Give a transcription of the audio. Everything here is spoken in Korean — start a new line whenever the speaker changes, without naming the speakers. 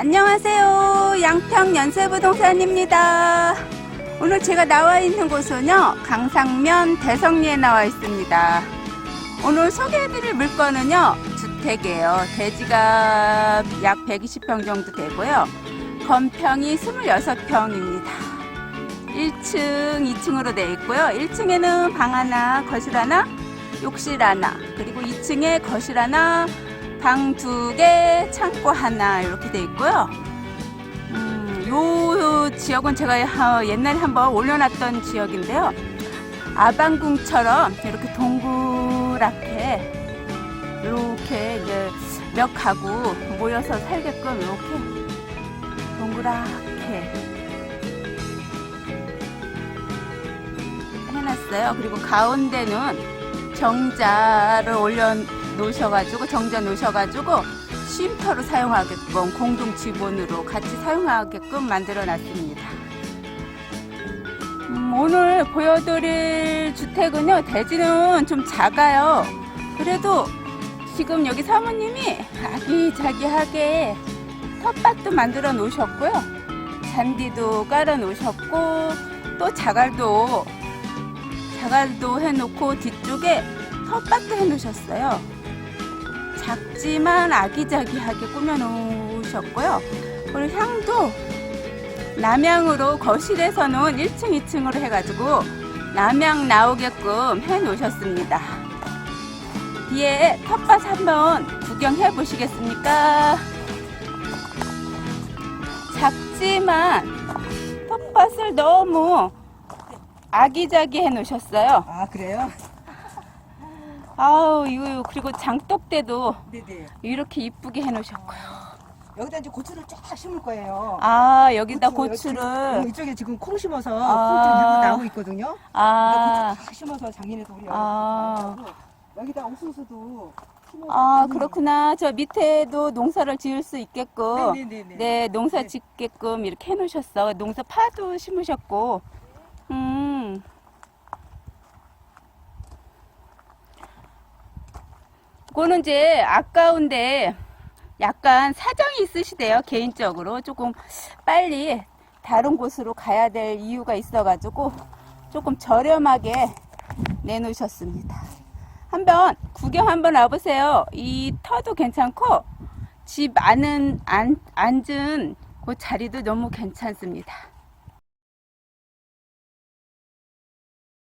안녕하세요. 양평 연세부동산입니다. 오늘 제가 나와 있는 곳은요, 강상면 대성리에 나와 있습니다. 오늘 소개해드릴 물건은요, 주택이에요. 대지가 약 120평 정도 되고요. 건평이 26평입니다. 1층, 2층으로 되어 있고요. 1층에는 방 하나, 거실 하나, 욕실 하나, 그리고 2층에 거실 하나, 방 두 개, 창고 하나 이렇게 돼 있고요. 음, 요 지역은 제가 하- 옛날에 한번 올려놨던 지역인데요. 아방궁처럼 이렇게 동그랗게 이렇게 이제 몇 가구 모여서 살게끔 이렇게 동그랗게 해놨어요. 그리고 가운데는 정자를 올려 놓으셔가지고 정자 놓으셔가지고 쉼터로 사용하게끔 공동 지분으로 같이 사용하게끔 만들어 놨습니다. 음, 오늘 보여드릴 주택은요 대지는 좀 작아요. 그래도 지금 여기 사모님이 아기자기하게 텃밭도 만들어 놓으셨고요. 잔디도 깔아 놓으셨고 또 자갈도 자갈도 해놓고 뒤쪽에 텃밭도 해놓으셨어요. 작지만 아기자기하게 꾸며놓으셨고요. 그리고 향도 남향으로 거실에서는 1층, 2층으로 해가지고 남향 나오게끔 해놓으셨습니다. 뒤에 텃밭 한번 구경해 보시겠습니까? 작지만 텃밭을 너무 아기자기 해놓으셨어요.
아 그래요?
아우 이거 그리고 장독대도
네네.
이렇게 이쁘게 해놓으셨고요.
여기다 이제 고추를 쫙 심을 거예요.
아 여기다
고추,
고추를
여기, 이쪽에 지금 콩 심어서
아.
콩 나오고 있거든요.
아,
고추 다 심어서 작년에도 우리
아.
여기 여기다 옥수수도
아. 그렇구나. 저 밑에도 농사를 지을 수 있게끔
네네네네.
네 농사
네.
짓게끔 이렇게 해놓으셨어. 농사 파도 심으셨고, 음. 그거는 이제 아까운데 약간 사정이 있으시대요 개인적으로 조금 빨리 다른 곳으로 가야 될 이유가 있어가지고 조금 저렴하게 내놓으셨습니다. 한번 구경 한번 와보세요. 이 터도 괜찮고 집 안은 안, 앉은 그 자리도 너무 괜찮습니다.